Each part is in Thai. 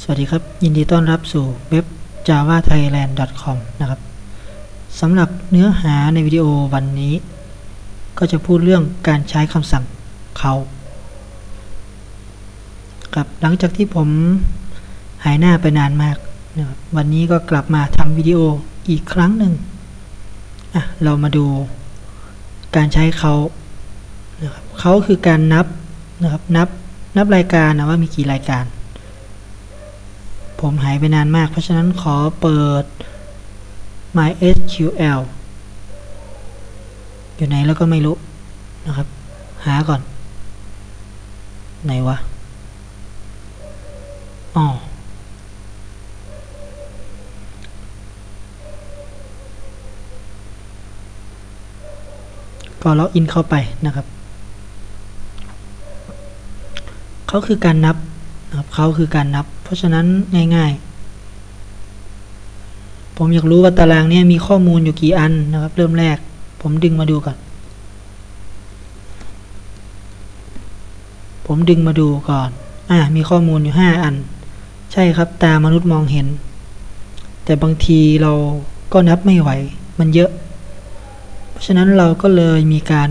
สวัสดีครับ ยินดีต้อนรับสู่เว็บ java thailand com นะครับสำหรับเนื้อหาในวิดีโอวันนี้ ก็จะพูดเรื่องการใช้คำสั่งเขาครับหลังจากที่ผมหายหน้าไปนานมากนะครับวันนี้ก็กลับมาทำวิดีโออีกครั้งหนึ่งอะเรามาดูการใช้เขานะครับเขาคือการนับนะครับนับนับรายการนะว่ามีกี่รายการ ผมหายไปนานมาก เพราะฉะนั้นขอเปิด MySQL อยู่ไหนแล้วก็ไม่รู้นะครับ หาก่อน ไหนวะอ๋อก็ล็อกอินเข้าไปนะครับเขาคือการนับนะครับเขาคือการนับ เพราะฉะนั้นง่ายๆ ผมอยากรู้ว่าตารางนี้มีข้อมูลอยู่กี่อันนะครับ เริ่มแรก ผมดึงมาดูก่อน ผมดึงมาดูก่อน อ่า มีข้อมูลอยู่ห้าอัน ใช่ครับ ตามนุษย์มองเห็น แต่บางทีเราก็นับไม่ไหว มันเยอะ เพราะฉะนั้นเราก็เลยมีการ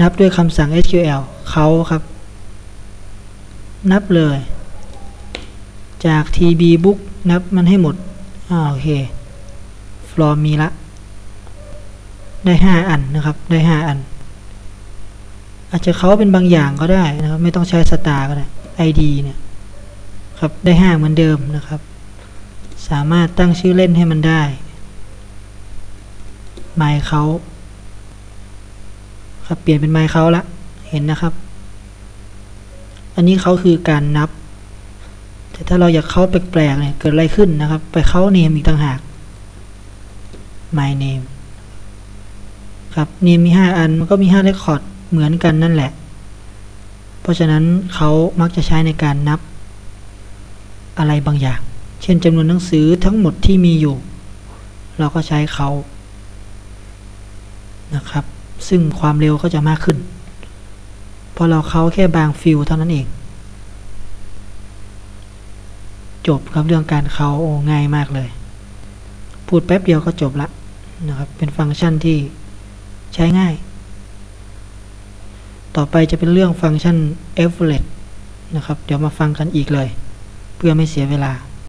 นับด้วยคำสั่ง SQL เขาครับ นับเลย จาก TB book นับมันให้หมดอ่าโอเค floor มีละ ได้ 5 อันนะครับ ได้ 5 อัน อาจจะเขาเป็นบางอย่างก็ได้นะครับ ไม่ต้องใช้สตาร์ก็ได้ ID เนี่ยครับได้ 5 เหมือนเดิมนะครับ สามารถตั้งชื่อเล่นให้มันได้ไมค์เขาครับเปลี่ยนเป็นไมค์เขาละเห็นนะครับ อันนี้เขาคือการนับ แต่ถ้าเราอยากเข้าแปลกๆเนี่ยเกิดอะไรขึ้นนะครับ ไปเข้าเนมอีกต่างหาก my name ครับ name มี 5 อันมันก็มี5 record เหมือนกันนั่นแหละ เพราะฉะนั้นเขามักจะใช้ในการนับอะไรบางอย่าง เช่นจำนวนหนังสือทั้งหมดที่มีอยู่ เราก็ใช้เขานะครับ ซึ่งความเร็วก็จะมากขึ้น เพราะเราเขาแค่บางฟิลเท่านั้นเอง จบครับเรื่องการเขาโอ้ง่ายมากเลย พูดแป๊บเดียวก็จบละนะครับ เป็นฟังก์ชันที่ใช้ง่าย ต่อไปจะเป็นเรื่องฟังก์ชัน average นะครับ เดี๋ยวมาฟังกันอีกเลย เพื่อไม่เสียเวลา